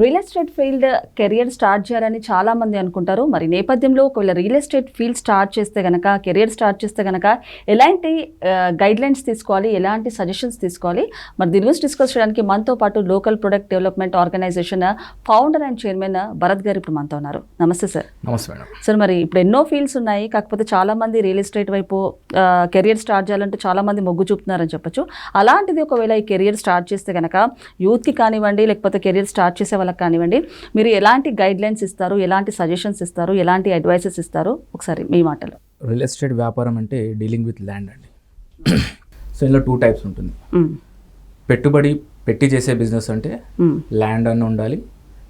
Real estate field career start చేయాలని చాలా మంది అనుకుంటారు. మరి నేపథ్యంలో ఒకవేళ రియల్ ఎస్టేట్ ఫీల్డ్ స్టార్ట్ చేస్తే గనక కెరియర్ స్టార్ట్ చేస్తే గనక ఎలాంటి గైడ్ లైన్స్ తీసుకోవాలి? ఎలాంటి సజెషన్స్ తీసుకోవాలి? మరి దీని గురించి డిస్కస్ చేయడానికి మనతో పాటు local product development organization founder and chairman Bharat garu ఇప్పుడు మనతో ఉన్నారు. నమస్తే సార్. నమస్తే మేడం. సార్ మరి ఇప్పుడు ఎన్నో ఫీల్డ్స్ ఉన్నాయి. కాకపోతే చాలా మంది రియల్ ఎస్టేట్ వైపు కెరియర్ స్టార్ట్ చేయాలంటే చాలా మంది మొగ్గు చూపుతున్నారని చెప్పొచ్చు. అలాంటిది ఒకవేళ ఈ కెరియర్ స్టార్ట్ చేస్తే కనుక యూత్కి కానివ్వండి లేకపోతే కెరియర్ స్టార్ట్ చేసే వాళ్ళకి కానివ్వండి మీరు ఎలాంటి గైడ్ లైన్స్ ఇస్తారు ఎలాంటి సజెషన్స్ ఇస్తారు ఎలాంటి అడ్వైసెస్ ఇస్తారు? ఒకసారి మీ మాటలు. రియల్ ఎస్టేట్ వ్యాపారం అంటే డీలింగ్ విత్ ల్యాండ్ అండి. సో ఇందులో టూ టైప్స్ ఉంటుంది. మ్మ్. పెట్టుబడి పెట్టి చేసే బిజినెస్ అంటే. ల్యాండ్ అని ఉండాలి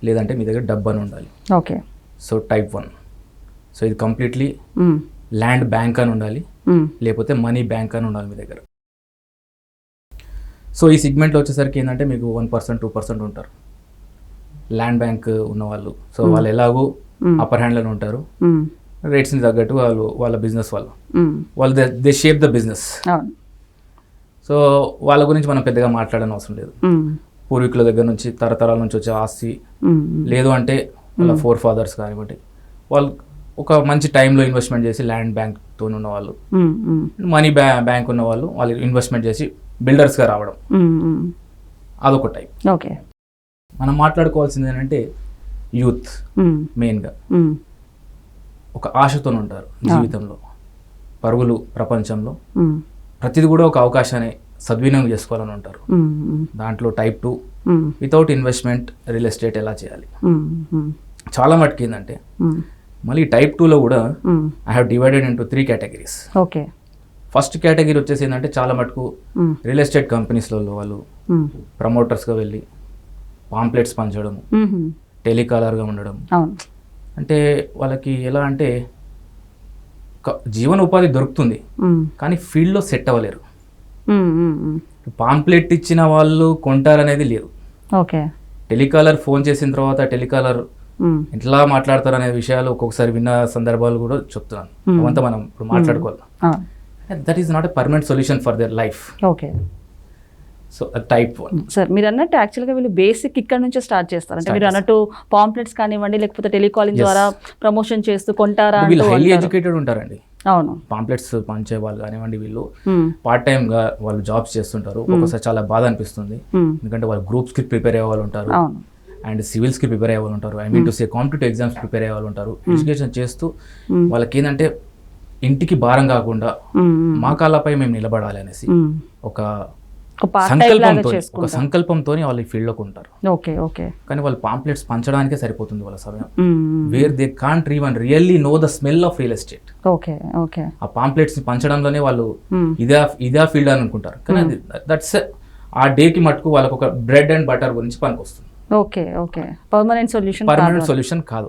లేదంటే మీ దగ్గర డబ్బు అని ఉండాలి. Okay so type one so ఇది కంప్లీట్లీ. ల్యాండ్ బ్యాంక్ అని ఉండాలి. లేకపోతే మనీ బ్యాంక్ అని ఉండాలి మీ దగ్గర. సో ఈ సిగ్మెంట్లో వచ్చేసరికి ఏంటంటే మీకు వన్ పర్సెంట్ టూ పర్సెంట్ ఉంటారు. ల్యాండ్ బ్యాంక్ ఉన్నవాళ్ళు సో వాళ్ళు ఎలాగో. అప్పర్ హ్యాండ్లోనే ఉంటారు. రేట్స్ని తగ్గట్టు వాళ్ళు వాళ్ళ బిజినెస్ వాళ్ళు. వాళ్ళు they shape the business so వాళ్ళ గురించి మనం పెద్దగా మాట్లాడని అవసరం లేదు. పూర్వీకుల దగ్గర నుంచి తరతరాల నుంచి వచ్చే ఆస్తి. లేదు అంటే వాళ్ళ ఫోర్ ఫాదర్స్ కానివ్వండి వాళ్ళు ఒక మంచి టైంలో ఇన్వెస్ట్మెంట్ చేసి ల్యాండ్ బ్యాంక్తో ఉన్న వాళ్ళు. మనీ బ్యా బ్యాంక్ ఉన్న వాళ్ళు వాళ్ళు ఇన్వెస్ట్మెంట్ చేసి బిల్డర్స్గా రావడం. అదొక టైప్ ఓకే మనం మాట్లాడుకోవాల్సింది ఏంటంటే యూత్. మెయిన్గా. ఒక ఆశతో ఉంటారు జీవితంలో పరుగులు ప్రపంచంలో. ప్రతిది కూడా ఒక అవకాశాన్ని సద్వినియోగం చేసుకోవాలని ఉంటారు. దాంట్లో type two. Without investment real estate ఎలా చేయాలి. చాలా మటుకు ఏంటంటే. మళ్ళీ టైప్ టూలో కూడా. I have divided into three categories okay first category వచ్చేసి ఏంటంటే చాలా మటుకు. రియల్ ఎస్టేట్ కంపెనీస్లలో వాళ్ళు. ప్రమోటర్స్గా వెళ్ళి పాంప్లెట్స్ పంచడం. టెలికాలర్గా ఉండడం. అంటే వాళ్ళకి ఎలా అంటే ఒక జీవనోపాధి దొరుకుతుంది. కానీ ఫీల్డ్లో సెట్ అవ్వలేరు. పాంప్లెట్ ఇచ్చిన వాళ్ళు కొంటారనేది లేదు. ఓకే. టెలికాలర్ ఫోన్ చేసిన తర్వాత టెలికాలర్. ఎట్లా మాట్లాడతారు అనే విషయాలు ఒక్కొక్కసారి విన్న సందర్భాలు కూడా చెప్తున్నాను. అవంతా మనం ఇప్పుడు మాట్లాడుకోవాలి. That is not a permanent solution for their life okay. So type one sir మీరు అన్నట్టు యాక్చువల్గా వీళ్ళు బేసిక్ ఇక్కడ నుంచే స్టార్ట్ చేస్తారు అంటే మీరు అన్నట్టు పాంప్లెట్స్ కానివ్వండి లేకపోతే టెలికాలింగ్. ద్వారా ప్రమోషన్ చేస్తూ కొంటారా వీళ్ళు హైలీ. ఎడ్యుకేటెడ్ ఉంటారండి అవును పాంప్లెట్స్ పంచే వాళ్ళు కానివ్వండి వీళ్ళు. పార్ట్ టైంగా వాళ్ళు జాబ్స్ చేస్తుంటారు ఒక్కొక్కసారి చాలా బాధ అనిపిస్తుంది మ్మ్. ఎందుకంటే వాళ్ళు గ్రూప్స్కి ప్రిపేర్ అయ్యే వాళ్ళు ఉంటారు అండ్ సివిల్స్కి ప్రిపేర్ అయ్యే వాళ్ళు ఉంటారు I mean to say competitive exams prepare అయ్యే వాళ్ళు ఉంటారు ఎడ్యుకేషన్ చేస్తూ Hmm. వాళ్ళకి ఏంటంటే ఇంటికి భారం కాకుండా. మా కాళ్ళపై మేము నిలబడాలి అనేసి. ఒక సంకల్పంతో ఒక సంకల్పంతో వాళ్ళు ఈ ఫీల్డ్లోకి ఉంటారు. Okay okay. కానీ వాళ్ళు పాంప్లెట్స్ పంచడానికే సరిపోతుంది వాళ్ళ సమయం. Where they can't even really know the smell of real estate okay okay. ఆ పాంప్లెట్స్ పంచడంలోనే వాళ్ళు. ఇదే ఇదే ఫీల్డ్ అని అనుకుంటారు. కానీ అది దట్స్ ఆ డేకి మటుకు వాళ్ళకి ఒక బ్రెడ్ అండ్ బటర్ గురించి పనికి వస్తుంది okay. Okay permanent solution permanent solution కాదు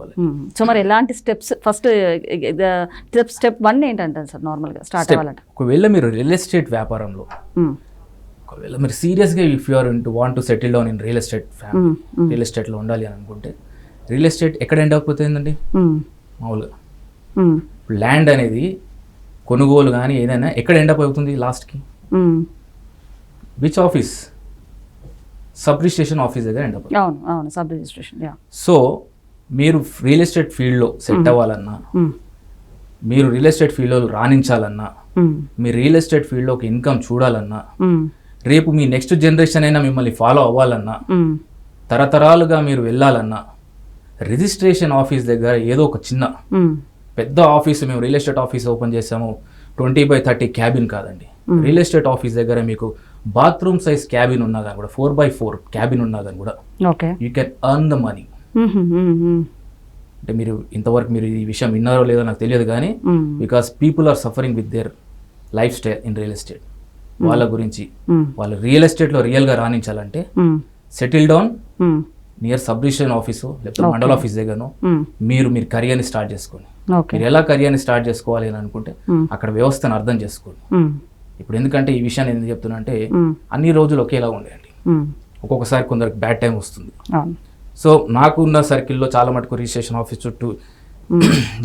సో మరి ఎలాంటి steps first step step one ఏంటంటారు సార్ నార్మల్గా స్టార్ట్ అవ్వాలంటే? ఒకవేళ మీరు రియల్ ఎస్టేట్ వ్యాపారంలో. ఒకవేళ మీరు సీరియస్గా if you are into want to settle down in real estate. Real ఎస్టేట్లో ఉండాలి అని అనుకుంటే రియల్ ఎస్టేట్ ఎక్కడ ఎండ్ అయిపోతుందండి మ్మ్. మామూలుగా. మ్మ్. ల్యాండ్ అనేది కొనుగోలు కానీ ఏదైనా ఎక్కడ ఎండ్ అప్ అవుతుంది లాస్ట్కి. Which office sub registration office దగ్గర ఎండ్ అప్ అవును అవును సబ్ రిజిస్ట్రేషన్ యా సో మీరు రియల్ ఎస్టేట్ ఫీల్డ్లో సెట్ అవ్వాలన్నా మీరు రియల్ ఎస్టేట్ ఫీల్డ్లో రాణించాలన్నా మీరు రియల్ ఎస్టేట్ ఫీల్డ్లో ఒక ఇన్కమ్ చూడాలన్నా రేపు మీ నెక్స్ట్ జనరేషన్ అయినా మిమ్మల్ని ఫాలో అవ్వాలన్నా తరతరాలుగా మీరు వెళ్ళాలన్నా రిజిస్ట్రేషన్ ఆఫీస్ దగ్గర ఏదో ఒక చిన్న పెద్ద ఆఫీస్ మేము రియల్ ఎస్టేట్ ఆఫీస్ ఓపెన్ చేసాము ట్వంటీ బై థర్టీ క్యాబిన్ కాదండి. రియల్ ఎస్టేట్ ఆఫీస్ దగ్గర మీకు బాత్రూమ్ సైజ్ క్యాబిన్ ఉన్నా కానీ కూడా ఫోర్ బై ఫోర్ క్యాబిన్ ఉన్నా కానీ కూడా you can earn the money అంటే మీరు ఇంతవరకు మీరు ఈ విషయం విన్నారో లేదో నాకు తెలియదు కానీ because people are suffering with their life style in real estate వాళ్ళ గురించి. వాళ్ళు రియల్ ఎస్టేట్లో రియల్గా రాణించాలంటే settle down near sub registration office లేకపోతే మండల ఆఫీస్ దగ్గరను మీరు మీరు కెరియర్ని స్టార్ట్ చేసుకోండి మీరు ఎలా కెరియర్ని స్టార్ట్ చేసుకోవాలి అని అనుకుంటే అక్కడ వ్యవస్థను అర్థం చేసుకోండి. ఇప్పుడు ఎందుకంటే ఈ విషయాన్ని ఎందుకు చెప్తున్నా అంటే అన్ని రోజులు ఒకేలా ఉండేయండి. ఒక్కొక్కసారి కొందరికి బ్యాడ్ టైం వస్తుంది. సో నాకు ఉన్న సర్కిల్లో చాలా మటుకు రిజిస్ట్రేషన్ ఆఫీస్ చుట్టూ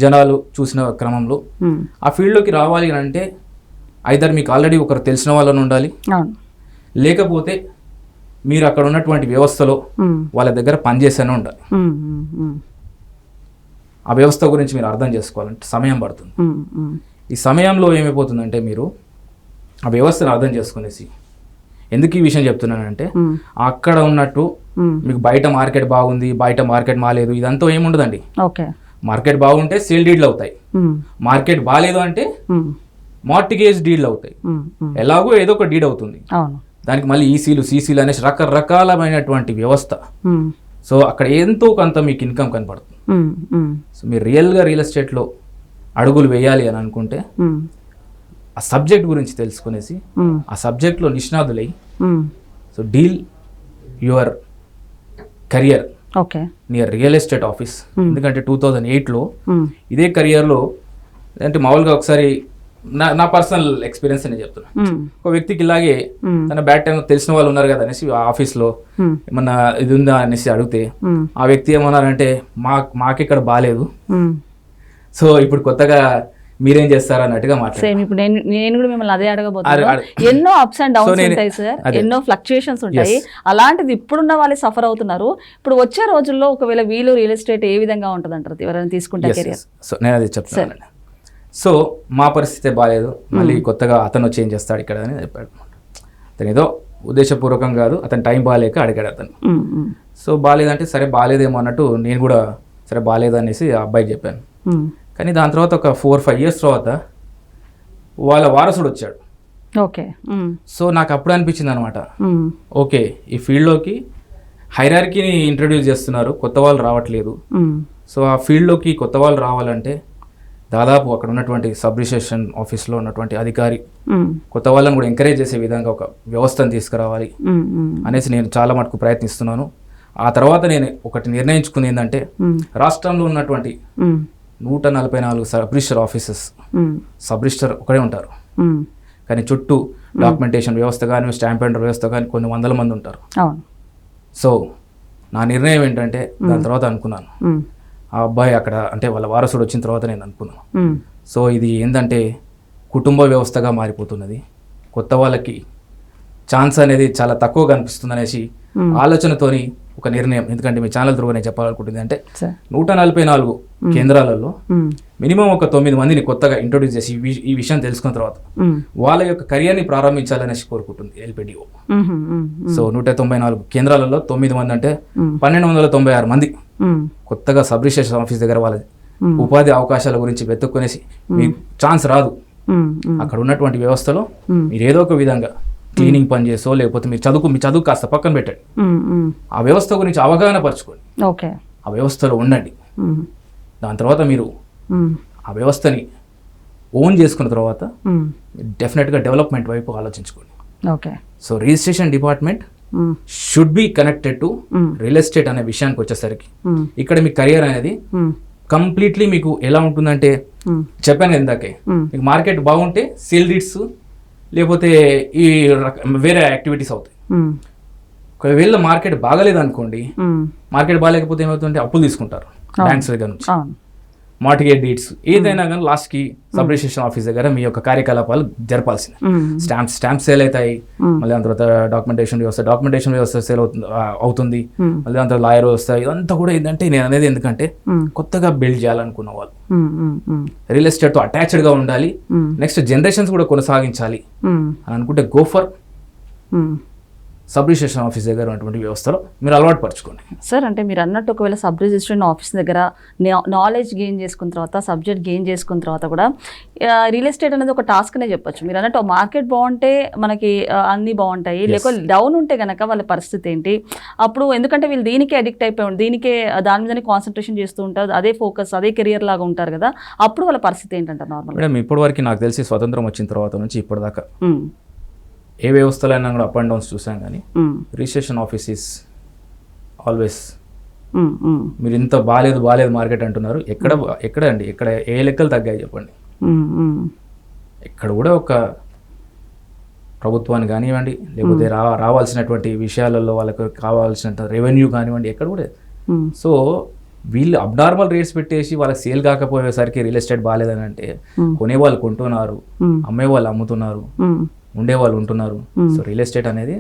జనాలు చూసిన క్రమంలో ఆ ఫీల్డ్లోకి రావాలి అని అంటే ఐదర్ మీకు ఆల్రెడీ ఒకరు తెలిసిన వాళ్ళని ఉండాలి లేకపోతే మీరు అక్కడ ఉన్నటువంటి వ్యవస్థలో. వాళ్ళ దగ్గర పనిచేస్తూనే ఉండాలి. ఆ వ్యవస్థ గురించి మీరు అర్థం చేసుకోవాలంటే సమయం పడుతుంది. ఈ సమయంలో ఏమైపోతుందంటే మీరు ఆ వ్యవస్థను అర్థం చేసుకునేసి ఎందుకు ఈ విషయం చెప్తున్నానంటే. అక్కడ ఉన్నట్టు. మీకు బయట మార్కెట్ బాగుంది బయట మార్కెట్ బాగాలేదు ఇదంతా ఏముండదండి మార్కెట్ బాగుంటే సేల్ డీడ్లు అవుతాయి. మార్కెట్ బాగాలేదు అంటే. మార్టిగేజ్ డీడ్లు అవుతాయి. ఎలాగో ఏదో ఒక డీడ్ అవుతుంది దానికి మళ్ళీ ఈసీలు సీసీలు అనేసి రకరకాలమైనటువంటి వ్యవస్థ. సో అక్కడ ఎంతో కొంత మీకు ఇన్కమ్ కనపడుతుంది. సో మీరు రియల్గా రియల్ ఎస్టేట్లో అడుగులు వేయాలి అని అనుకుంటే. ఆ సబ్జెక్ట్ గురించి తెలుసుకునేసి. ఆ సబ్జెక్ట్లో నిష్ణాతులై. So deal your career okay near real estate office ఎందుకంటే టూ థౌజండ్ ఎయిట్లో. ఇదే కెరియర్లో అంటే మామూలుగా ఒకసారి నా నా పర్సనల్ ఎక్స్పీరియన్స్ నేను చెప్తున్నా. ఒక వ్యక్తికి ఇలాగే. తన బ్యాడ్ టైం తెలిసిన వాళ్ళు ఉన్నారు కదా అనేసి ఆ ఆఫీస్లో మ్మ్. ఏమన్నా ఇది ఉందా అనేసి అడిగితే. ఆ వ్యక్తి ఏమన్నారంటే మా మాకిక్కడ బాగాలేదు మ్మ్. సో ఇప్పుడు కొత్తగా మీరేం చేస్తారు అన్నట్టుగా మాట్లాడారు. సేమ్ ఇప్పుడు నేను నేను కూడా మిమ్మల్ని అదే అడగబోతున్నాను. ఎన్నో అప్స్ అండ్ So డౌన్స్ నేను- ఉంటాయి సార్ అదే. ఎన్నో ఫ్లక్చుయేషన్స్ ఉంటాయి. అలాంటిది ఇప్పుడున్న వాళ్ళే సఫర్ అవుతున్నారు. ఇప్పుడు వచ్చే రోజుల్లో ఒకవేళ వీలు రియల్ ఎస్టేట్ ఏ విధంగా ఉంటుంది అంటారు ఎవరైనా తీసుకుంటే కెరియర్ సో నేను అది చెప్తాను సో మా పరిస్థితి బాగాలేదు మళ్ళీ కొత్తగా అతను వచ్చి ఏం చేస్తాడు ఇక్కడ అని చెప్పాడు. అతను ఏదో ఉద్దేశపూర్వకం కాదు అతను టైం బాగాలేక అడిగాడు అతను. సో బాగాలేదంటే సరే బాగాలేదేమో అన్నట్టు నేను కూడా సరే బాగాలేదు అనేసి ఆ అబ్బాయికి చెప్పాను. కానీ దాని తర్వాత ఒక ఫోర్ ఫైవ్ ఇయర్స్ తర్వాత వాళ్ళ వారసుడు వచ్చాడు. ఓకే. సో నాకు అప్పుడు అనిపించింది అనమాట ఓకే ఈ ఫీల్డ్లోకి హైరార్కీని ఇంట్రడ్యూస్ చేస్తున్నారు కొత్త వాళ్ళు రావట్లేదు. సో ఆ ఫీల్డ్లోకి కొత్త వాళ్ళు రావాలంటే దాదాపు అక్కడ ఉన్నటువంటి సబ్ రిజిస్ట్రేషన్ ఆఫీస్లో ఉన్నటువంటి అధికారి కొత్త వాళ్ళని కూడా ఎంకరేజ్ చేసే విధంగా ఒక వ్యవస్థను తీసుకురావాలి అనేసి నేను చాలా మటుకు ప్రయత్నిస్తున్నాను. ఆ తర్వాత నేను ఒకటి నిర్ణయించుకుంది ఏంటంటే రాష్ట్రంలో ఉన్నటువంటి నూట నలభై నాలుగు sub register offices sub register ఒకడే ఉంటారు. కానీ చుట్టూ డాక్యుమెంటేషన్ వ్యవస్థ కానీ స్టాంప్ అండ్ వ్యవస్థ కానీ కొన్ని వందల మంది ఉంటారు. సో నా నిర్ణయం ఏంటంటే దాని తర్వాత అనుకున్నాను. ఆ అబ్బాయి అక్కడ అంటే వాళ్ళ వారసుడు వచ్చిన తర్వాత నేను అనుకున్నాను సో ఇది ఏంటంటే కుటుంబ వ్యవస్థగా మారిపోతున్నది. కొత్త వాళ్ళకి ఛాన్స్ అనేది చాలా తక్కువ కనిపిస్తుంది అనేసి. ఆలోచనతోని ఒక నిర్ణయం. ఎందుకంటే మీ ఛానల్ త్రూ నేను చెప్పాలనుకుంటుంది. అంటే నూట నలభై నాలుగు కేంద్రాలలో మినిమం ఒక తొమ్మిది మందిని కొత్తగా ఇంట్రొడ్యూస్ చేసి ఈ విషయం తెలుసుకున్న తర్వాత వాళ్ళ యొక్క కెరియర్ని ప్రారంభించాలనేసి కోరుకుంటుంది ఎల్పిడిఓ. సో నూట తొంభై నాలుగు కేంద్రాలలో తొమ్మిది మంది అంటే. పన్నెండు వందల తొంభై ఆరు మంది కొత్తగా సబ్ రిజిస్ట్రేషన్ ఆఫీస్ దగ్గర వాళ్ళ Hmm. ఉపాధి అవకాశాల గురించి వెతుక్కునేసి మీకు ఛాన్స్ రాదు. అక్కడ ఉన్నటువంటి వ్యవస్థలో. మీరు ఏదో ఒక విధంగా క్లీనింగ్ పని చేసో లేకపోతే మీరు చదువుకు మీ చదువు కాస్త పక్కన పెట్టండి. ఆ వ్యవస్థ గురించి అవగాహన పరచుకోండి. ఓకే. ఆ వ్యవస్థలో ఉండండి. దాని తర్వాత మీరు ఆ వ్యవస్థని ఓన్ చేసుకున్న తర్వాత డెఫినెట్గా డెవలప్మెంట్ వైపు ఆలోచించుకోండి. Okay. So registration department should be connected to real estate అనే విషయానికి వచ్చేసరికి ఇక్కడ మీ కెరియర్ అనేది కంప్లీట్లీ మీకు ఎలా ఉంటుందంటే చెప్పాను ఇందాకే. మీకు మార్కెట్ బాగుంటే సేల్ రీడ్స్ లేకపోతే ఈ వేరే యాక్టివిటీస్ అవుతాయి. ఒకవేళ మార్కెట్ బాగలేదు అనుకోండి మార్కెట్ బాగాలేకపోతే ఏమవుతుందంటే అప్పులు తీసుకుంటారు. బ్యాంక్స్ దగ్గర నుంచి. మార్టిగేట్ డీట్స్ ఏదైనా కానీ లాస్ట్కి సబ్ రిజిస్ట్రేషన్ ఆఫీస్ దగ్గర మీ యొక్క కార్యకలాపాలు జరపాల్సింది స్టాంప్స్ స్టాంప్స్ సేల్ అవుతాయి. Hmm. మళ్ళీ దాని తర్వాత డాక్యుమెంటేషన్ వ్యవస్థ డాక్యుమెంటేషన్ వ్యవస్థ సేల్ అవుతుంది Hmm. మళ్ళీ దాని తర్వాత లాయర్ వ్యవస్థ ఇదంతా కూడా ఏంటంటే నేను అనేది ఎందుకంటే కొత్తగా బిల్డ్ చేయాలనుకున్న వాళ్ళు. రియల్ ఎస్టేట్తో అటాచ్డ్గా ఉండాలి. నెక్స్ట్ జనరేషన్స్ కూడా కొనసాగించాలి. అని అనుకుంటే గోఫర్. సబ్ రిజిస్ట్రేషన్ ఆఫీస్ దగ్గర ఉన్నటువంటి వ్యవస్థలో మీరు అలవాటు పరచుకోండి. సార్ అంటే మీరు అన్నట్టు ఒకవేళ సబ్ రిజిస్ట్రేషన్ ఆఫీస్ దగ్గర నాలెడ్జ్ గెయిన్ చేసుకున్న తర్వాత సబ్జెక్ట్ గెయిన్ చేసుకున్న తర్వాత కూడా రియల్ ఎస్టేట్ అనేది ఒక టాస్క్ అనే చెప్పొచ్చు. మీరు అన్నట్టు మార్కెట్ బాగుంటే మనకి అన్నీ బాగుంటాయి. లేకపోతే డౌన్ ఉంటే కనుక వాళ్ళ పరిస్థితి ఏంటి? అప్పుడు ఎందుకంటే వీళ్ళు దీనికే అడిక్ట్ అయిపోయి దీనికే దాని మీదనే కాన్సన్ట్రేషన్ చేస్తూ ఉంటారు. అదే ఫోకస్ అదే కెరియర్ లాగా ఉంటారు కదా. అప్పుడు వాళ్ళ పరిస్థితి ఏంటంటారు నార్మల్ మేడం ఇప్పటివరకు నాకు తెలిసి స్వతంత్రం వచ్చిన తర్వాత నుంచి ఇప్పటిదాకా ఏ వ్యవస్థలో అయినా కూడా అప్ అండ్ డౌన్స్ చూసాం కానీ రిజిస్ట్రేషన్ ఆఫీస్ ఈస్ ఆల్వేస్ మీరు ఇంత బాగాలేదు బాగాలేదు మార్కెట్ అంటున్నారు. ఎక్కడ ఎక్కడ అండి? ఎక్కడ ఏ లెక్కలు తగ్గాయి చెప్పండి? ఇక్కడ కూడా ఒక ప్రభుత్వాన్ని కానివ్వండి లేకపోతే రా రావాల్సినటువంటి విషయాలలో వాళ్ళకు కావాల్సిన రెవెన్యూ కానివ్వండి ఎక్కడ కూడా సో వీళ్ళు అబ్నార్మల్ రేట్స్ పెట్టేసి వాళ్ళకి సేల్ కాకపోయేసరికి రియల్ ఎస్టేట్ బాగాలేదని అంటే కొనే వాళ్ళు కొంటున్నారు అమ్మే వాళ్ళు అమ్ముతున్నారు. ఉండే వాళ్ళు ఉంటున్నారు. సో రియల్ ఎస్టేట్ అనేది.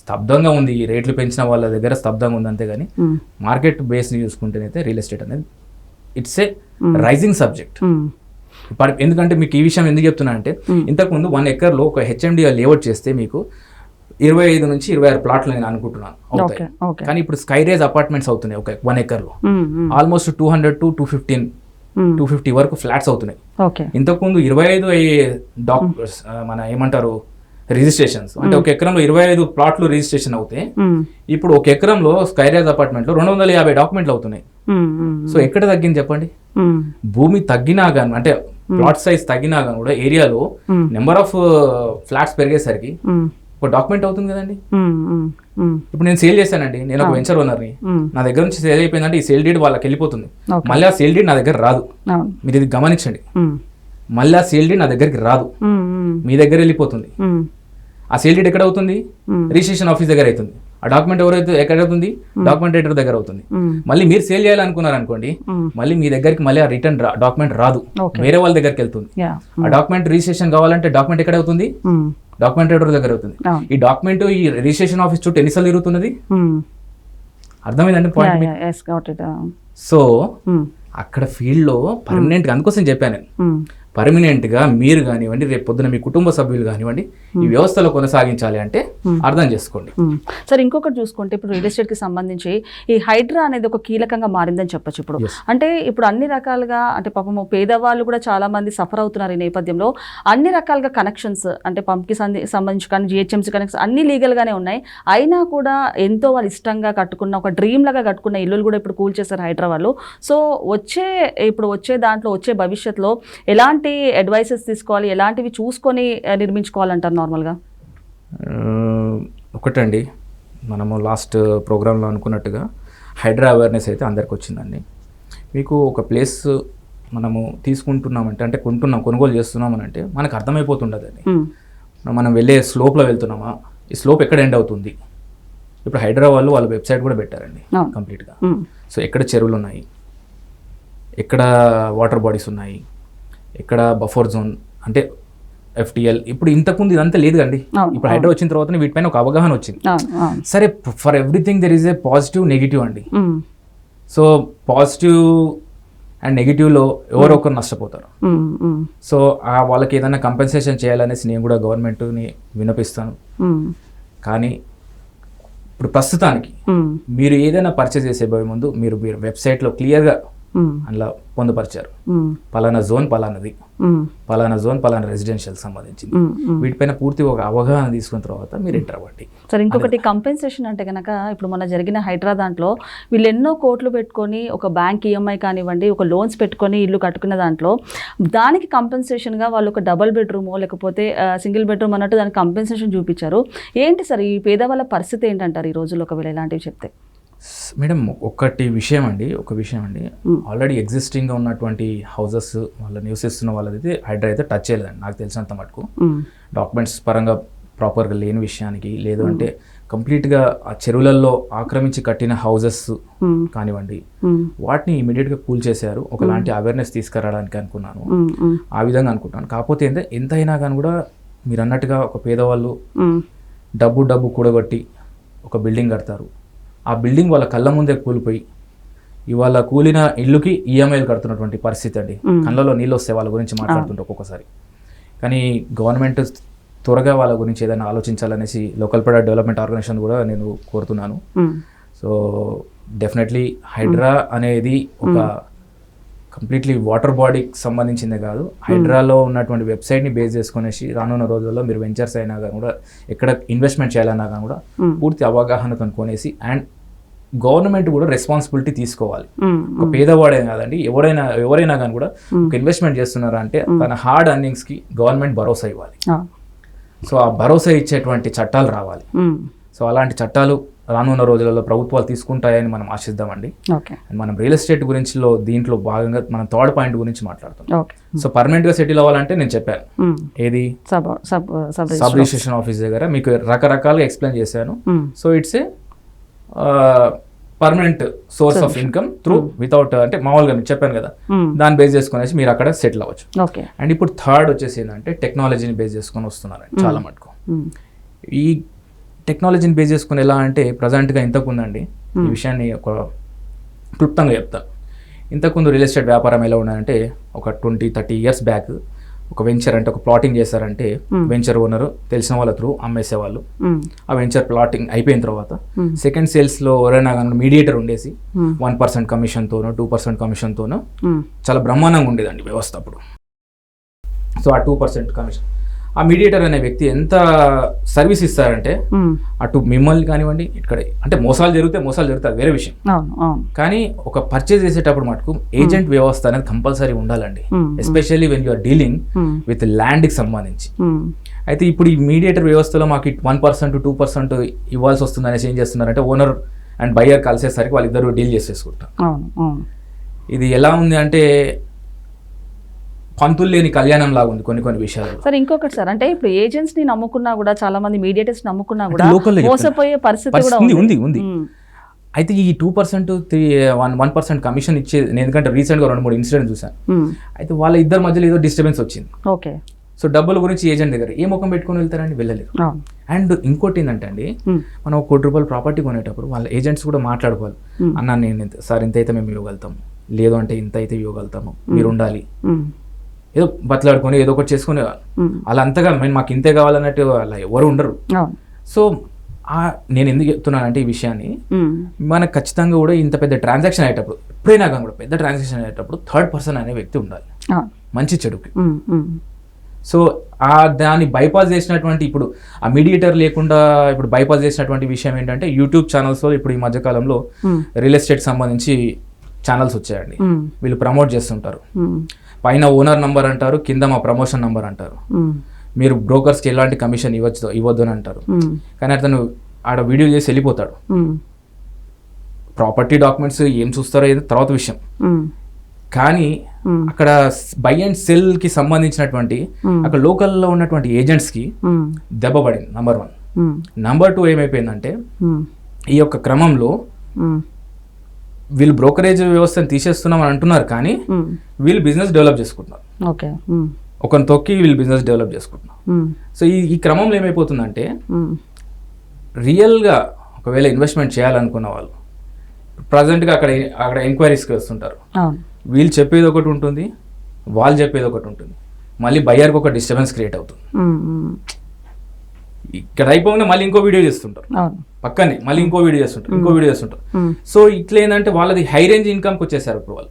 స్తబ్దంగా ఉంది ఈ రేట్లు పెంచిన వాళ్ళ దగ్గర స్తబ్దంగా ఉంది అంతేగాని మ్మ్. మార్కెట్ బేస్ని చూసుకుంటేనైతే రియల్ ఎస్టేట్ అనేది ఇట్స్ ఏ. రైజింగ్ సబ్జెక్ట్ ఎందుకంటే మీకు ఈ విషయం ఎందుకు చెప్తున్నా అంటే. ఇంతకుముందు వన్ ఎకర్లో ఒక హెచ్ఎండి లేఅవుట్ చేస్తే మీకు ఇరవై ఐదు నుంచి ఇరవై ఆరు ప్లాట్లు నేను అనుకుంటున్నాను అవుతాయి కానీ ఇప్పుడు స్కై రేజ్ అపార్ట్మెంట్స్ అవుతున్నాయి ఒక one ఎకర్లో. Almost two hundred to two fifteen. Two fifty వరకు ఫ్లాట్స్ అవుతున్నాయి ఇంతకుముందు ఇరవై ఐదు అయ్యే డాక్టర్స్ మన ఏమంటారు రిజిస్ట్రేషన్స్ అంటే ఒక ఎకరంలో ఇరవై ఐదు ప్లాట్లు రిజిస్ట్రేషన్ అవుతాయి. ఇప్పుడు ఒక ఎకరంలో స్కైరేజ్ అపార్ట్మెంట్లో రెండు వందల యాభై డాక్యుమెంట్లు అవుతున్నాయి. సో ఎక్కడ తగ్గింది చెప్పండి. భూమి తగ్గినా కానీ అంటే ప్లాట్ సైజ్ తగ్గినా కానీ కూడా ఏరియాలో. నెంబర్ ఆఫ్ ఫ్లాట్స్ పెరిగేసరికి. ఒక డాక్యుమెంట్ అవుతుంది కదండి. ఇప్పుడు నేను సేల్ చేశానండి. నేను ఒక వెంచర్ ఓనర్ని. నా. దగ్గర నుంచి సేల్ అయిపోయిందంటే ఈ సేల్ డీడ్ వాళ్ళకి వెళ్ళిపోతుంది. మళ్ళీ ఆ సేల్ డీడ్ నా దగ్గర రాదు. మీరు ఇది గమనించండి. మళ్ళీ ఆ సేల్ డీడ్ నా దగ్గరికి రాదు. మీ దగ్గర వెళ్ళిపోతుంది. ఆ సేల్ డీడ్ ఎక్కడ అవుతుంది. రిజిస్ట్రేషన్ ఆఫీస్ దగ్గర అవుతుంది. ఆ డాక్యుమెంట్ ఎవరైతే ఎక్కడ అవుతుంది? డాక్యుమెంట్ రేటర్ దగ్గర అవుతుంది. మళ్ళీ మీరు సేల్ చేయాలనుకున్నారు అనుకోండి. మళ్ళీ మీ దగ్గరికి మళ్ళీ ఆ రిటర్న్ డాక్యుమెంట్ రాదు. వేరే వాళ్ళ దగ్గరికి వెళ్తుంది. ఆ డాక్యుమెంట్ రిజిస్ట్రేషన్ కావాలంటే డాక్యుమెంట్ ఎక్కడ అవుతుంది? మ్మ్. డాక్యుమెంట్ రేటర్ దగ్గర అవుతుంది ఈ డాక్యుమెంట్ ఈ రిజిస్ట్రేషన్ ఆఫీస్ చుట్టూ ఎన్నిసార్లు తిరుగుతున్నది. అర్థమైందండి పాయింట్ సో. అక్కడ ఫీల్డ్లో పర్మనెంట్ అందుకోసం చెప్పాను నేను మ్మ్. పర్మనెంట్గా మీరు కానివ్వండి రేపు పొద్దున మీ కుటుంబ సభ్యులు కానివ్వండి ఈ వ్యవస్థలో కొనసాగించాలి అంటే అర్థం చేసుకోండి మ్మ్. సార్ ఇంకొకటి చూసుకుంటే ఇప్పుడు రియల్ ఎస్టేట్కి సంబంధించి ఈ హైడ్రా అనేది ఒక కీలకంగా మారిందని చెప్పొచ్చు ఇప్పుడు. అంటే ఇప్పుడు అన్ని రకాలుగా అంటే పాపం పేదవాళ్ళు కూడా చాలా మంది సఫర్ అవుతున్నారు ఈ నేపథ్యంలో అన్ని రకాలుగా కనెక్షన్స్ అంటే పంప్కి సంబంధించి కానీ జిహెచ్ఎంసీ కనెక్షన్ అన్ని లీగల్గానే ఉన్నాయి అయినా కూడా ఎంతో వాళ్ళు ఇష్టంగా కట్టుకున్న ఒక డ్రీమ్ లాగా కట్టుకున్న ఇల్లులు కూడా ఇప్పుడు కూల్ చేశారు హైడ్రా వాళ్ళు సో వచ్చే ఇప్పుడు వచ్చే దాంట్లో వచ్చే భవిష్యత్తులో ఎలాంటి అడ్వైసెస్ తీసుకోవాలి? ఎలాంటివి చూసుకొని నిర్మించుకోవాలంటారు నార్మల్గా? ఒకటండి. మనము లాస్ట్ ప్రోగ్రాంలో అనుకున్నట్టుగా హైడ్రా అవేర్నెస్ అయితే అందరికి వచ్చిందండి. మీకు ఒక ప్లేస్ మనము తీసుకుంటున్నామంటే అంటే కొంటున్నాం కొనుగోలు చేస్తున్నామని అంటే మనకు అర్థమైపోతుండదు అది మ్మ్. మనం వెళ్ళే స్లోప్లో వెళ్తున్నామా? ఈ స్లోప్ ఎక్కడ ఎండ్ అవుతుంది? ఇప్పుడు హైడ్రా వాళ్ళు వాళ్ళ వెబ్సైట్ కూడా పెట్టారండి. కంప్లీట్గా. సో ఎక్కడ చెరువులు ఉన్నాయి? ఎక్కడ వాటర్ బాడీస్ ఉన్నాయి? ఎక్కడ బఫర్ జోన్ అంటే ఎఫ్టిఎల్ ఇప్పుడు ఇంతకుముందు ఇదంతా లేదు అవును, ఇప్పుడు హైడ్రా వచ్చిన తర్వాత వీటిపైన ఒక అవగాహన వచ్చింది సరే for everything there is a positive negative అండి. సో పాజిటివ్ అండ్ నెగిటివ్లో ఎవరో ఒకరు నష్టపోతారు. సో ఆ వాళ్ళకి ఏదైనా కంపెన్సేషన్ చేయాలనేసి నేను కూడా గవర్నమెంట్ని వినపిస్తాను. కానీ ఇప్పుడు ప్రస్తుతానికి. మీరు ఏదైనా పర్చేస్ చేసే ముందు మీరు మీరు వెబ్సైట్లో క్లియర్గా. అందులో పొందుపరిచారు. పలానా జోన్ పలానాది. పలానా జోన్ పలానా రెసిడెన్షియల్ సంబంధించింది. వీటిపైన పూర్తి ఒక అవగాహన తీసుకున్న తర్వాత మీరు ఎంటర్ అవ్వండి. సరే ఇంకొకటి కంపెన్సేషన్ అంటే కనుక ఇప్పుడు మన జరిగిన హైడ్రా దాంట్లో వీళ్ళు ఎన్నో కోట్లు పెట్టుకొని ఒక బ్యాంక్ ఈఎంఐ కానివ్వండి ఒక లోన్స్ పెట్టుకొని ఇల్లు కట్టుకున్న దాంట్లో దానికి కంపెన్సేషన్గా వాళ్ళు ఒక డబుల్ బెడ్రూమో లేకపోతే సింగిల్ బెడ్రూమ్ అన్నట్టు దానికి కంపెన్సేషన్ చూపించారు. ఏంటి సార్ ఈ పేదవాళ్ళ పరిస్థితి ఏంటంటారు ఈ రోజుల్లో ఒకవేళ ఇలాంటివి చెప్తే? మేడం ఒకటి విషయం అండి ఒక విషయం అండి. ఆల్రెడీ ఎగ్జిస్టింగ్గా ఉన్నటువంటి హౌసెస్ వాళ్ళ నివసిస్తున్న వాళ్ళదైతే హైడ్రా అయితే టచ్ చేయలేదండి నాకు తెలిసినంత మటుకు. డాక్యుమెంట్స్ పరంగా ప్రాపర్గా లేని విషయానికి లేదు అంటే కంప్లీట్గా ఆ చెరువులలో ఆక్రమించి కట్టిన హౌజెస్. కానివ్వండి. వాటిని ఇమీడియట్గా కూల్ చేశారు ఒకలాంటి అవేర్నెస్ తీసుకురావడానికి అనుకున్నాను. ఆ విధంగా అనుకుంటాను కాకపోతే ఎంత ఎంత అయినా కానీ కూడా మీరు అన్నట్టుగా ఒక పేదవాళ్ళు. డబ్బు డబ్బు కూడగొట్టి ఒక బిల్డింగ్ కడతారు ఆ బిల్డింగ్ వాళ్ళ కళ్ళ ముందే కూలిపోయి ఇవాళ కూలిన ఇల్లుకి ఈఎంఐలు కడుతున్నటువంటి పరిస్థితి అండి. కళ్ళలో నీళ్ళు వస్తే వాళ్ళ గురించి మాట్లాడుతుంటే ఒక్కొక్కసారి. కానీ గవర్నమెంట్ త్వరగా వాళ్ళ గురించి ఏదైనా ఆలోచించాలనేసి లోకల్ ప్రొడక్ట్ డెవలప్మెంట్ ఆర్గనైజేషన్ కూడా నేను కోరుతున్నాను. సో డెఫినెట్లీ హైడ్రా అనేది ఒక కంప్లీట్లీ వాటర్ బాడీకి సంబంధించిందే కాదు హైడ్రాలో ఉన్నటువంటి వెబ్సైట్ని బేస్ చేసుకునేసి రానున్న రోజుల్లో మీరు వెంచర్స్ అయినా కానీ కూడా ఎక్కడ ఇన్వెస్ట్మెంట్ చేయాలన్నా కానీ కూడా మ్మ్. పూర్తి అవగాహన కనుక్కొనేసి అండ్ గవర్నమెంట్ కూడా రెస్పాన్సిబిలిటీ తీసుకోవాలి మ్మ్. ఒక పేదవాడే కాదండి ఎవరైనా ఎవరైనా కానీ కూడా ఒక ఇన్వెస్ట్మెంట్ చేస్తున్నారా అంటే తన హార్డ్ అర్నింగ్స్కి గవర్నమెంట్ భరోసా ఇవ్వాలి ఆ. సో ఆ భరోసా ఇచ్చేటువంటి చట్టాలు రావాలి. సో అలాంటి చట్టాలు రానున్న రోజులలో ప్రభుత్వాలు తీసుకుంటాయని మనం ఆశిద్దామండి. మనం రియల్ ఎస్టేట్ గురించిలో దీంట్లో భాగంగా మనం థర్డ్ పాయింట్ గురించి మాట్లాడుతున్నాం సో పర్మనెంట్గా సెటిల్ అవ్వాలంటే నేను చెప్పాను. ఏది? సబ్ రిజిస్ట్రేషన్ ఆఫీస్ దగ్గర మీకు రకరకాలుగా ఎక్స్ప్లెయిన్ చేశాను. So it's a permanent source of income through without అంటే మామూలుగా మీకు చెప్పాను కదా. దాన్ని బేస్ చేసుకునేసి మీరు అక్కడ సెటిల్ అవ్వచ్చు. అండ్ ఇప్పుడు థర్డ్ వచ్చేసి ఏంటంటే టెక్నాలజీని బేస్ చేసుకొని వస్తున్నారండి చాలా మటుకు. ఈ టెక్నాలజీని బేస్ చేసుకుని ఎలా అంటే ప్రజెంట్గా ఇంతకు ఉందండి ఈ విషయాన్ని ఒక క్లుప్తంగా చెప్తా ఇంతకుముందు రియల్ ఎస్టేట్ వ్యాపారం ఎలా ఉన్నదంటే ఒక ట్వంటీ థర్టీ ఇయర్స్ బ్యాక్ ఒక వెంచర్ అంటే ఒక ప్లాటింగ్ చేశారంటే వెంచర్ ఓనర్ తెలిసిన వాళ్ళ త్రూ అమ్మేసేవాళ్ళు మ్మ్. ఆ వెంచర్ ప్లాటింగ్ అయిపోయిన తర్వాత Hmm. సెకండ్ సేల్స్లో ఎవరైనా కానీ మీడియేటర్ ఉండేసి Hmm. వన్ పర్సెంట్ కమిషన్తోనో టూ పర్సెంట్ కమిషన్తోనో. చాలా బ్రహ్మాండంగా ఉండేదండి వ్యవస్థ అప్పుడు సో ఆ టూ పర్సెంట్ కమిషన్ ఆ మీడియేటర్ అనే వ్యక్తి ఎంత సర్వీస్ ఇస్తారంటే. అటు మిమ్మల్ని కానివ్వండి ఇక్కడ అంటే మోసాలు జరిగితే మోసాలు జరుగుతాయి వేరే విషయం కానీ ఒక పర్చేజ్ చేసేటప్పుడు మటుకు ఏజెంట్ వ్యవస్థ అనేది కంపల్సరీ ఉండాలండి. Especially when you're dealing. With ల్యాండ్కి సంబంధించి మ్మ్. అయితే ఇప్పుడు ఈ మీడియేటర్ వ్యవస్థలో మాకు వన్ పర్సెంట్ టూ పర్సెంట్ ఇవ్వాల్సి వస్తుంది అనేసి ఏం చేస్తున్నారంటే ఓనర్ అండ్ బయ్యర్ కలిసేసరికి వాళ్ళిద్దరు డీల్ చేసేసుకుంటారు ఇది ఎలా ఉంది అంటే పంతులు లేని కళ్యాణం లాగా ఉంది కొన్ని కొన్ని విషయాలు. సార్ ఇంకొకటి సార్ అంటే ఇప్పుడు ఏజెంట్స్ని నమ్ముకున్నా కూడా చాలా మంది మీడియేటర్స్ నమ్ముకున్నా కూడా. మోసపోయే పరిస్థితి కూడా ఉంది, ఉంది. అయితే ఈ two percent three one one percent commission ఇచ్చే నేను ఎందుకంటే రీసెంట్గా రెండు మూడు ఇన్సిడెంట్ చూసాను. అయితే వాళ్ళ ఇద్దరి మధ్యలో ఏదో డిస్టర్బెన్స్ వచ్చింది. ఓకే. సో డబ్బుల గురించి ఏజెంట్ దగ్గర ఏ ముఖం పెట్టుకొని వెళ్తారండి? వెళ్ళలేరు అవును. అండ్ ఇంకోటి ఏంటంటే అండి. మనం ఒక కోటి రూపాయలు ప్రాపర్టీ కొనేటప్పుడు వాళ్ళ ఏజెంట్స్ కూడా మాట్లాడుకోవాలి. అన్న నేను సార్ ఇంత అయితే మేము ఇవ్వగలుగుతాము. లేదు అంటే ఇంత అయితే ఇవ్వగలుగుతాము. మీరు ఉండాలి. ఏదో బతలాడుకొని ఏదో ఒకటి చేసుకునే. అలా అంతగా మేము మాకు ఇంతే కావాలన్నట్టు అలా ఎవరు ఉండరు సో ఆ నేను ఎందుకు చెప్తున్నానంటే ఈ విషయాన్ని. మనకు ఖచ్చితంగా కూడా ఇంత పెద్ద ట్రాన్సాక్షన్ అయ్యేటప్పుడు ఎప్పుడైనా కానీ కూడా పెద్ద ట్రాన్సాక్షన్ అయ్యేటప్పుడు థర్డ్ పర్సన్ అనే వ్యక్తి ఉండాలి మంచి చెడుకి. సో ఆ దాన్ని బైపాస్ చేసినటువంటి ఇప్పుడు ఆ మీడియేటర్ లేకుండా ఇప్పుడు బైపాస్ చేసినటువంటి విషయం ఏంటంటే యూట్యూబ్ ఛానల్స్లో ఇప్పుడు ఈ మధ్యకాలంలో. రియల్ ఎస్టేట్ సంబంధించి ఛానల్స్ వచ్చాయండి. వీళ్ళు ప్రమోట్ చేస్తుంటారు. పైన ఓనర్ నంబర్ అంటారు కింద మా ప్రమోషన్ నంబర్ అంటారు. మీరు బ్రోకర్స్కి ఎలాంటి కమిషన్ ఇవ్వచ్చు ఇవ్వద్దు అని అంటారు. కానీ అతను ఆడ వీడియో చేసి వెళ్ళిపోతాడు. ప్రాపర్టీ డాక్యుమెంట్స్ ఏం చూస్తారో ఏదో తర్వాత విషయం. కానీ. అక్కడ బై అండ్ సెల్కి సంబంధించినటువంటి. అక్కడ లోకల్లో ఉన్నటువంటి ఏజెంట్స్కి. దెబ్బ పడింది నంబర్ వన్. నంబర్ టూ ఏమైపోయిందంటే. ఈ యొక్క క్రమంలో. వీళ్ళు బ్రోకరేజ్ వ్యవస్థను తీసేస్తున్నాం అని అంటున్నారు కానీ. వీళ్ళు బిజినెస్ డెవలప్ చేసుకుంటున్నారు ఓకే. ఒకరిని తొక్కి వీళ్ళు బిజినెస్ డెవలప్ చేసుకుంటున్నారు. సో ఈ ఈ క్రమంలో ఏమైపోతుందంటే. రియల్గా ఒకవేళ ఇన్వెస్ట్మెంట్ చేయాలనుకున్న వాళ్ళు ప్రజెంట్గా అక్కడ అక్కడ ఎంక్వైరీస్కి వస్తుంటారు వీళ్ళు చెప్పేది ఒకటి ఉంటుంది వాళ్ళు చెప్పేది ఒకటి ఉంటుంది మళ్ళీ బయ్యర్కి ఒక డిస్టర్బెన్స్ క్రియేట్ అవుతుంది. ఇక్కడ అయిపోగానే మళ్ళీ ఇంకో వీడియో చేస్తుంటారు. పక్కనే మళ్ళీ ఇంకో వీడియో చేస్తుంటారు ఇంకో వీడియో చేస్తుంటారు. సో ఇట్లా ఏంటంటే వాళ్ళది హై రేంజ్ ఇన్కమ్కి వచ్చేసారు ఇప్పుడు వాళ్ళు.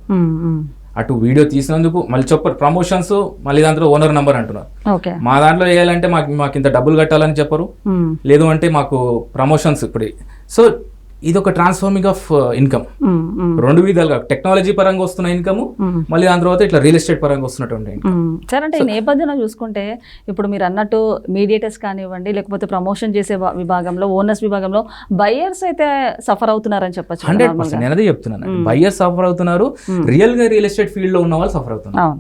అటు వీడియో తీసినందుకు మళ్ళీ చెప్పరు. ప్రమోషన్స్ మళ్ళీ దాంట్లో ఓనర్ నంబర్ అంటున్నారు. మా దాంట్లో వేయాలంటే మాకు మాకు ఇంత డబ్బులు కట్టాలని చెప్పరు. లేదు అంటే మాకు ప్రమోషన్స్ ఇప్పుడు. సో ఇది ఒక ట్రాన్స్ఫార్మింగ్ ఆఫ్ ఇన్కమ్. రెండు విధాలుగా టెక్నాలజీ పరంగా వస్తున్న ఇన్కమ్. మళ్ళీ దాని తర్వాత ఇట్లా రియల్ ఎస్టేట్ పరంగా వస్తున్నటువంటి. సరే అంటే ఈ నేపథ్యంలో చూసుకుంటే ఇప్పుడు మీరు అన్నట్టు మీడియేటర్స్ కానివ్వండి లేకపోతే ప్రమోషన్ చేసే విభాగంలో ఓనర్స్ విభాగంలో బయ్యర్స్ అయితే సఫర్ అవుతున్నారని చెప్పచ్చు హండ్రెడ్. పర్సెంట్. నేను అదే చెప్తున్నాను. బయ్యర్ సఫర్ అవుతున్నారు. రియల్గా రియల్ ఎస్టేట్ ఫీల్డ్లో ఉన్న వాళ్ళు సఫర్ అవుతున్నారు.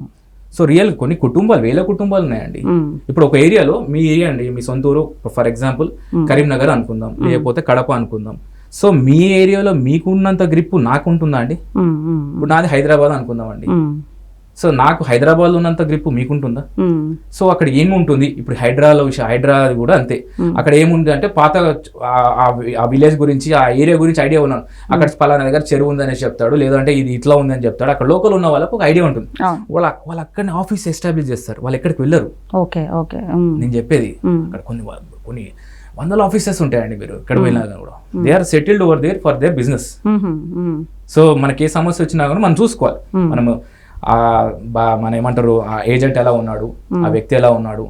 సో రియల్ కొన్ని కుటుంబాలు వేల కుటుంబాలు ఉన్నాయండి. ఇప్పుడు ఒక ఏరియాలో మీ ఏరియా అండి మీ సొంత ఊరు ఫర్ ఎగ్జాంపుల్ కరీంనగర్ అనుకుందాం లేకపోతే కడప అనుకుందాం. సో మీ ఏరియాలో మీకున్నంత గ్రిప్ నాకు ఉంటుందా అండి. ఇప్పుడు నాది హైదరాబాద్ అనుకుందాం అండి మ్మ్. సో నాకు హైదరాబాద్ ఉన్నంత గ్రిప్ మీకుంటుందా. సో అక్కడ ఏముంటుంది? ఇప్పుడు హైడ్రాలో విషయం హైడ్రా అది కూడా అంతే. అక్కడ ఏముంది అంటే పాత ఆ- విలేజ్ గురించి ఆ ఏరియా గురించి ఐడియా ఉన్నాను. అక్కడ పలానా దగ్గర చెరువు ఉందని చెప్తాడు లేదంటే ఇది ఇట్లా ఉందని చెప్తాడు. అక్కడ లోకల్ ఉన్న వాళ్ళకు ఒక ఐడియా ఉంటుంది. వాళ్ళ వాళ్ళు అక్కడనే ఆఫీస్ ఎస్టాబ్లిష్ చేస్తారు. వాళ్ళు ఎక్కడికి వెళ్ళరు. Okay okay. నేను చెప్పేది. అక్కడ కొన్ని కొన్ని వందల ఆఫీసెస్ ఉంటాయండి మీరు. ఎక్కడ పోయినా కూడా. They are settled over there for their business. So మనకి ఏ సమస్య వచ్చినా కూడా మనం చూసుకోవాలి. మనము మన ఏమంటారు ఆ ఏజెంట్ ఎలా ఉన్నాడు ఆ వ్యక్తి ఎలా ఉన్నాడు.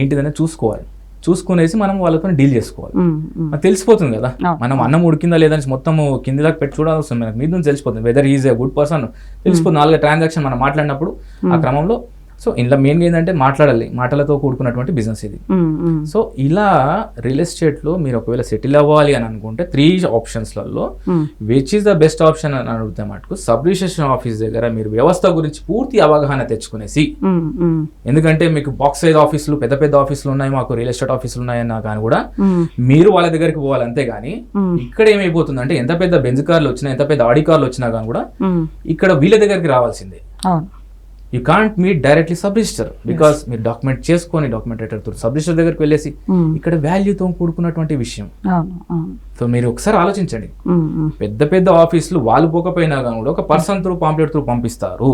ఏంటిదని చూసుకోవాలి. చూసుకునేసి మనం వాళ్ళతో డీల్ చేసుకోవాలి. మనకు తెలిసిపోతుంది కదా. మనం అన్నం ఉడికిందా లేదని మొత్తం కింది దాకా పెట్టి చూడాల్సి వస్తుంది. మనకు మీద నుంచి తెలిసిపోతుంది. Whether is a good person తెలిసిపోతుంది. నాలుగు ట్రాన్సాక్షన్ మనం మాట్లాడినప్పుడు ఆ క్రమంలో సో ఇంట్లో మెయిన్గా ఏంటంటే మాట్లాడాలి మాటలతో కూడుకున్నటువంటి బిజినెస్ ఇది. సో ఇలా రియల్ ఎస్టేట్లో మీరు ఒకవేళ సెటిల్ అవ్వాలి అని అనుకుంటే three ఆప్షన్స్లలో. Which is the best option అని అడిగితే మటుకు సబ్ రిజిస్ట్రేషన్ ఆఫీస్ దగ్గర మీరు వ్యవస్థ గురించి పూర్తి అవగాహన తెచ్చుకునేసి. ఎందుకంటే మీకు బాక్స్ సైజ్ ఆఫీసులు పెద్ద పెద్ద ఆఫీసులు ఉన్నాయి మాకు రియల్ ఎస్టేట్ ఆఫీసులు ఉన్నాయన్నా కానీ కూడా. మీరు వాళ్ళ దగ్గరికి పోవాలి అంతే కానీ. ఇక్కడ ఏమైపోతుందంటే ఎంత పెద్ద బెంజ్ కార్లు వచ్చినా ఎంత పెద్ద ఆడి కార్లు వచ్చినా కానీ కూడా. ఇక్కడ వీళ్ళ దగ్గరికి రావాల్సిందే you can't meet directly sub register because మీరు డాక్యుమెంట్ చేసుకొని డాక్యుమెంటేటర్ సబ్ రిజిస్టర్ దగ్గరికి వెళ్ళేసి మ్మ్. ఇక్కడ వాల్యూతో కూడుకున్నటువంటి విషయం. సో మీరు ఒకసారి ఆలోచించండి. పెద్ద పెద్ద ఆఫీసులు వాళ్ళు పోకపోయినా కానీ కూడా ఒక పర్సన్ త్రూ పాంప్లెట్ త్రూ పంపిస్తారు.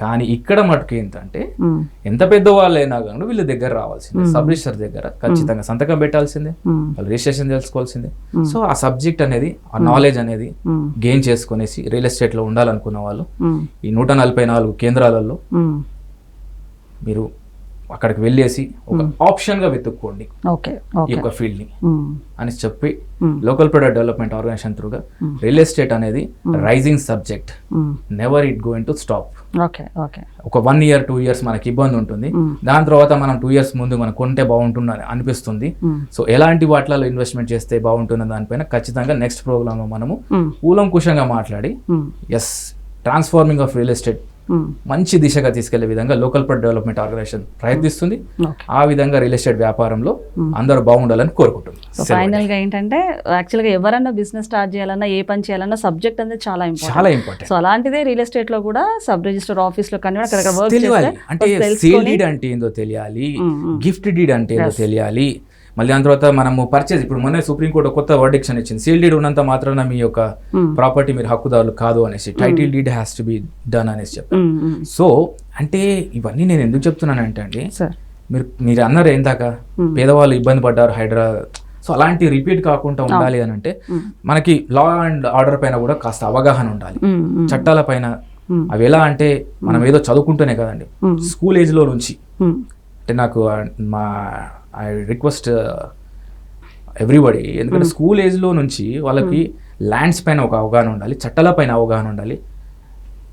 కానీ ఇక్కడ మటుకు ఏంటంటే. ఎంత పెద్ద వాళ్ళైనా కానీ వీళ్ళ దగ్గర రావాల్సిందే సబ్ రిజిస్టర్ దగ్గర ఖచ్చితంగా సంతకం పెట్టాల్సిందే. వాళ్ళు రిజిస్ట్రేషన్ తెలుసుకోవాల్సిందే సో ఆ సబ్జెక్ట్ అనేది ఆ నాలెడ్జ్ అనేది. గెయిన్ చేసుకునేసి రియల్ ఎస్టేట్లో ఉండాలనుకున్న వాళ్ళు. ఈ నూట నలభై నాలుగు కేంద్రాలలో. మీరు అక్కడికి వెళ్ళేసి ఒక ఆప్షన్గా వెతుక్కోండి ఓకే ఈ యొక్క ఫీల్డ్ని మ్మ్. అని చెప్పి. లోకల్ ప్రొడక్ట్ డెవలప్మెంట్ ఆర్గనైజేషన్ త్రూగా రియల్ ఎస్టేట్ అనేది rising subject. Never it going to stop ఒక వన్ ఇయర్ టూ ఇయర్స్ మనకి ఇబ్బంది ఉంటుంది దాని తర్వాత మనం టూ ఇయర్స్ ముందు మనం కొంటే బాగుంటుంది అని అనిపిస్తుంది. సో ఎలాంటి వాటిలలో ఇన్వెస్ట్మెంట్ చేస్తే బాగుంటుంది దానిపైన ఖచ్చితంగా నెక్స్ట్ ప్రోగ్రామ్లో మనము మ్మ్. కూలంకుషంగా మాట్లాడి. Yes transforming of real estate. మంచి దిశగా తీసుకెళ్ళే విధంగా లోకల్ ప్రొడక్ట్ డెవలప్మెంట్ ఆర్గనైజేషన్ ప్రయత్నిస్తుంది. ఆ విధంగా రియల్ ఎస్టేట్ వ్యాపారంలో అందరూ బాగుండాలని కోరుకుంటుంది ఫైనల్గా ఏంటంటే యాక్చువల్గా ఎవరన్నా బిజినెస్ స్టార్ట్ చేయాలన్నా ఏ పని చేయాలన్నా సబ్జెక్ట్ అనేది చాలా ఇంపార్టెంట్ చాలా ఇంపార్టెంట్ సో అలాంటిదే రియల్ ఎస్టేట్లో కూడా సబ్ రిజిస్టర్ ఆఫీస్లో కానీ అక్కడ వర్క్ తెలియాలి. అంటే సేల్ డీడ్ అంటే ఏందో తెలియాలి. గిఫ్ట్ డీడ్ అంటే ఏందో తెలియాలి. మళ్ళీ దాని తర్వాత మనము పర్చేజ్ ఇప్పుడు మొన్న సుప్రీంకోర్టు కొత్త వర్డిక్షన్ ఇచ్చింది సేల్ డీడ్ ఉన్నంత మాత్రాన మీ యొక్క. ప్రాపర్టీ మీరు హక్కుదారులు కాదు అనేసి title deed has to be done అనేసి చెప్పారు మ్మ్, మ్మ్. సో అంటే ఇవన్నీ నేను ఎందుకు చెప్తున్నానంటే అండి మీరు మీరు అన్నారు ఏందాక పేదవాళ్ళు ఇబ్బంది పడ్డారు హైదరా సో అలాంటి రిపీట్ కాకుండా ఉండాలి అని అంటే మనకి లా అండ్ ఆర్డర్ పైన కూడా కాస్త అవగాహన ఉండాలి. చట్టాల పైన. అవి ఎలా అంటే మనం ఏదో చదువుకుంటూనే కదండి. స్కూల్ ఏజ్లో నుంచి మ్మ్. అంటే నాకు మా ఐ రిక్వెస్ట్ ఎవ్రీబడి. ఎందుకంటే స్కూల్ ఏజ్లో నుంచి వాళ్ళకి ల్యాండ్స్ పైన ఒక అవగాహన ఉండాలి చట్టాల పైన అవగాహన ఉండాలి.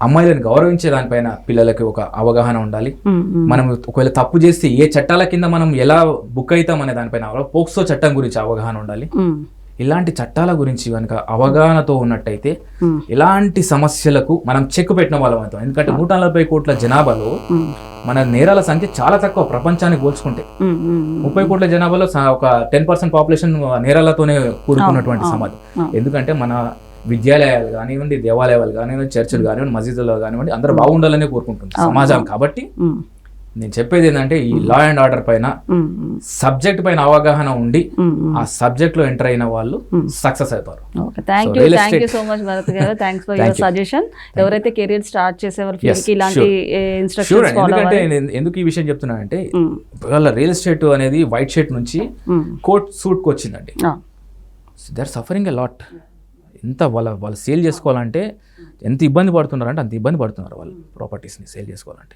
అమ్మాయిలను గౌరవించే దానిపైన పిల్లలకి ఒక అవగాహన ఉండాలి. మనం ఒకవేళ తప్పు చేస్తే ఏ చట్టాల కింద మనం ఎలా బుక్ అవుతాం అనే దానిపైన పోక్సో చట్టం గురించి అవగాహన ఉండాలి. ఇలాంటి చట్టాల గురించి కనుక అవగాహనతో ఉన్నట్టయితే. ఇలాంటి సమస్యలకు మనం చెక్ పెట్టిన వాళ్ళం అవుతాం ఎందుకంటే నూట నలభై కోట్ల జనాభాలో. మన నేరాల సంఖ్య చాలా తక్కువ ప్రపంచానికి పోల్చుకుంటే. ముప్పై కోట్ల జనాభాలో ఒక టెన్ పర్సెంట్ పాపులేషన్ నేరాలతోనే కూడుకున్నటువంటి సమాజం. ఎందుకంటే మన విద్యాలయాలు కానివ్వండి దేవాలయాలు కానివ్వండి చర్చిలు కానివ్వండి మసీదులు కానివ్వండి అందరూ బాగుండాలనే కోరుకుంటుంది సమాజం కాబట్టి. నేను చెప్పేది ఏంటంటే ఈ లా అండ్ ఆర్డర్ పైన. సబ్జెక్ట్ పైన అవగాహన ఉండి. ఆ సబ్జెక్ట్లో ఎంటర్ అయిన వాళ్ళు సక్సెస్ అవుతారు okay thank you thank. So much Bharat garu thanks for your. Suggestion ఎవరైతే కెరీర్ స్టార్ట్ చేసేవారు ఇలాంటి ఇన్స్ట్రక్షన్స్ ఎందుకంటే ఎందుకు ఈ విషయం చెప్తున్నానంటే మ్మ్. వాళ్ళ రియల్ ఎస్టేట్ అనేది వైట్ షర్ట్ నుంచి. కోట్ సూట్కి వచ్చిందండి ఆ. They are suffering a lot ఎంత వాళ్ళ వాళ్ళు సేల్ చేసుకోవాలంటే ఎంత ఇబ్బంది పడుతున్నారంటే అంత ఇబ్బంది పడుతున్నారు వాళ్ళు ప్రాపర్టీస్ని సేల్ చేసుకోవాలంటే